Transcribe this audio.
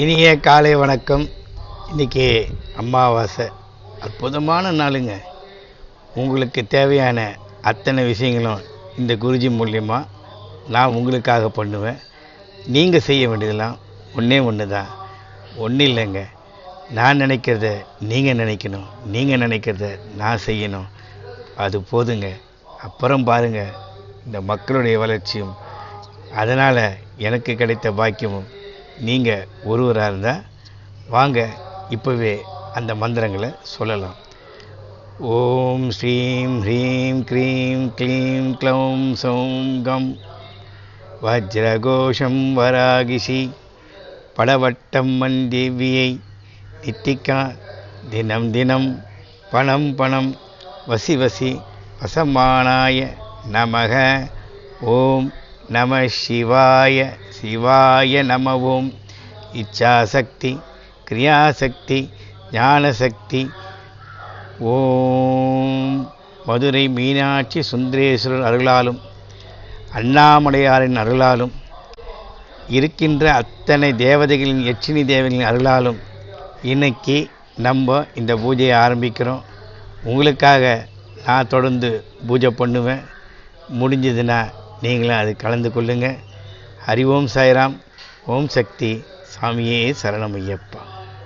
இனிய காலை வணக்கம். இன்னைக்கு அமாவாசை. அற்புதமான நாளுங்க. உங்களுக்கு தேவையான அத்தனை விஷயங்களும் இந்த குருஜி மூலயமா நான் உங்களுக்காக பண்ணுவேன். நீங்கள் செய்ய வேண்டியதெல்லாம் ஒன்றே ஒன்று தான் ஒன்றும் இல்லைங்க. நான் நினைக்கிறத நீங்கள் நினைக்கணும். நீங்கள் நினைக்கிறத நான் செய்யணும். அது போதுங்க. அப்புறம் பாருங்க. இந்த மக்களுடைய வளர்ச்சியும் அதனால் எனக்கு கிடைத்த பாக்கியமும் நீங்கள் ஒருவராக இருந்தால் வாங்க இப்போவே அந்த மந்திரங்களை சொல்லலாம். ஓம் ஸ்ரீம் ஹ்ரீம் க்ரீம் க்ளீம் க்ளௌம் சௌம் கம். வஜ்ரகோஷம் வராகிஷி படவட்டம் மந்தேவியை நித்திக்கா. தினம் தினம் பணம் பணம். வசி வசி வசமானாய நமக. ஓம் நம சிவாய. சிவாய நமவும். இச்சாசக்தி கிரியாசக்தி ஞானசக்தி. ஓம். மதுரை மீனாட்சி சுந்தரேஸ்வரர் அருளாலும் அண்ணாமலையாரின் அருளாலும் இருக்கின்ற அத்தனை தேவதைகளின் யட்சினி தேவதைகளின் அருளாலும் இன்னைக்கு நம்ம இந்த பூஜையை ஆரம்பிக்கிறோம். உங்களுக்காக நான் தொடர்ந்து பூஜை பண்ணுவேன். முடிஞ்சதுன்னா நீங்களும் அது கலந்து கொள்ளுங்கள் ஹரி ஓம் சாய்ராம் ஓம் சக்தி சாமியே சரணமையப்பா.